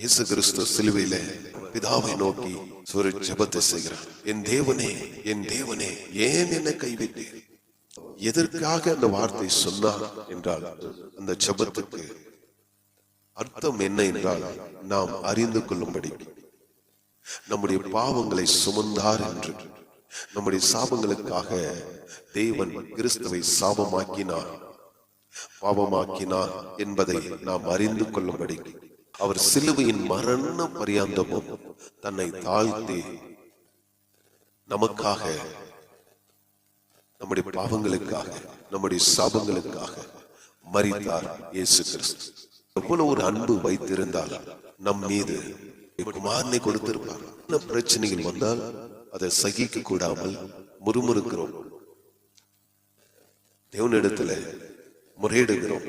இயேசு கிறிஸ்து சிலுவையில பிதாவை நோக்கி ஒரு ஜபத்தை செய்கிறார். என் தேவனே என் தேவனே ஏன் என்ன கைவிட்டீர்? எதற்காக அந்த வார்த்தை சொன்னார்? என்றால் அந்த ஜபத்துக்கு அர்த்தம் என்ன என்றால் நாம் அறிந்து கொள்ளும்படி. நம்முடைய பாவங்களை சுமந்தார் என்று. நம்முடைய சாபங்களுக்காக தேவன் கிறிஸ்துவை சாபமாக்கினார். பாவமாக்கினார் என்பதை நாம் அறிந்து கொள்ளும்படி. அவர் சிலுவையின் மரண பரியாந்தமும் தன்னை தாழ்த்தி நமக்காக நம்முடைய பாவங்களுக்காக நம்முடைய சாபங்களுக்காக மரித்தார் இயேசு கிறிஸ்து. எவ்வளவு ஒரு அன்பு வைத்திருந்தால் நம் மீது குமாரனை கொடுத்திருப்பார். என்ன பிரச்சனைகள் வந்தால் அதை சகிக்க கூடாமல் முறுமுறுக்கிறோம். தேவனிடத்துல முறையிடுகிறோம்.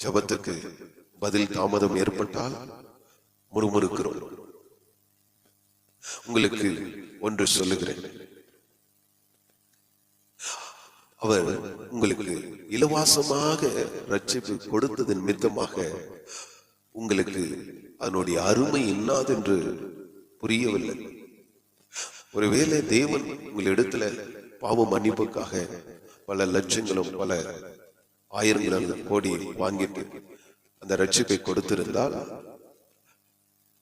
ஜபத்துக்கு பதில் தாமதம் ஏற்பட்டால் முறுமுறுக்கிறோம். உங்களுக்கு ஒன்று சொல்லுகிறேன். அவர் உங்களுக்கு இலவாசமாக ரட்சிப்பு கொடுத்ததன் மித்தமாக உங்களுக்கு அதனுடைய அருமை என்னாதென்று புரியவில்லை. ஒருவேளை தேவன் உங்களிடத்துல பாவ மன்னிப்புக்காக பல லட்சங்களும் பல ஆயிரங்களும் கோடி வாங்கிட்டு அந்த ரட்சிப்பை கொடுத்திருந்தால்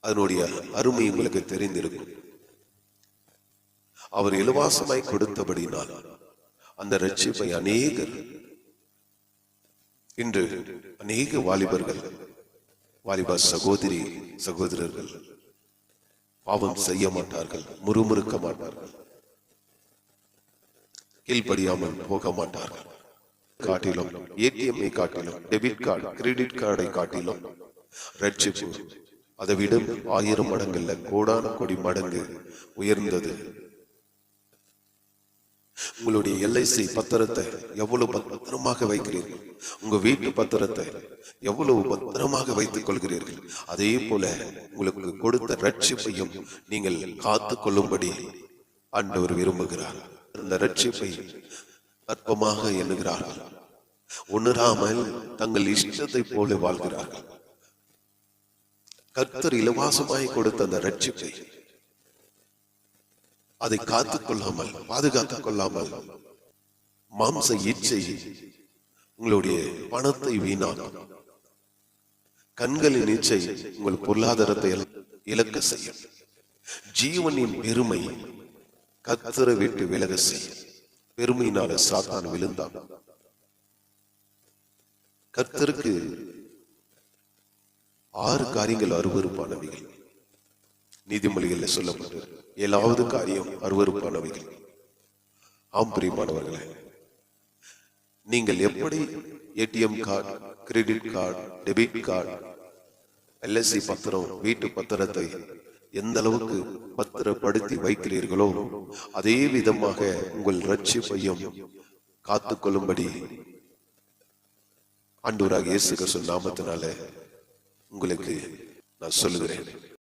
அதனுடைய அருமை உங்களுக்கு தெரிந்திருக்கும். அவர் இலவாசமாய் கொடுத்தபடினால் அந்த ரட்சிப்பை அநேகர் இன்று அநேக வாலிபர்கள் வாலிப சகோதரி சகோதரர்கள் பாவம் செய்ய மாட்டார்கள் முறுமுறுக்க மாட்டார்கள் கீழ்படியாமல் போக மாட்டார்கள். காட்டிலும் ஏடிஎம்ஐ காட்டிலும் டெபிட் கார்டு கிரெடிட் கார்டை காட்டிலும். ரட்சிப்பு அதை விட ஆயிரம் மடங்குல கோடான கோடி மடங்கு உயர்ந்தது. உங்களுடைய எல்ஐசி பத்திரத்தை எவ்வளவு பத்திரமாக வைக்கிறீர்கள்? உங்க வீட்டு பத்திரத்தை எவ்வளவு பத்திரமாக வைத்துக் கொள்கிறீர்கள்? அதே போல உங்களுக்கு கொடுத்த ரட்சிப்பையும் நீங்கள் காத்து கொள்ளும்படி ஆண்டவர் விரும்புகிறார். அந்த ரட்சிப்பை அற்பமாக எண்ணுகிறார்கள். உணராமல் தங்கள் இஷ்டத்தை போல வாழ்கிறார்கள். கர்த்தர் இலவாசமாய் கொடுத்த அந்த ரட்சிப்பை அதை காத்துக் கொள்ளாமல் பாதுகாத்துக் கொள்ளாமல் மாம்ச இச்சை உங்களுடைய பணத்தை வீணாகும் கண்களின் இச்சை உங்கள் பொருளாதாரத்தை இழக்க செய்யும். ஜீவனின் பெருமை கத்தரை விட்டு விலக செய்யும். பெருமையினால சாத்தான் விழுந்தான். கர்த்தருக்கு ஆறு காரியங்கள் அருவருப்பானவைகள். நீதிமொழிகளில் சொல்லப்பட்டு ஏழாவது காரியம் அருவறுப்பானவைகள் ஆம் பிரியமானவர்களே நீங்கள் எப்படி ATM card credit card debit card LSC பத்திரம் வீட்டு பத்திரத்தை எந்த அளவுக்கு பத்திரப்படுத்தி வைக்கிறீர்களோ அதே விதமாக உங்கள் ரட்சிப்பையும் காத்துக்கொள்ளும்படி ஆண்டவராக இயேசு கிறிஸ்து நாமத்தினால உங்களுக்கு நான் சொல்லுகிறேன்.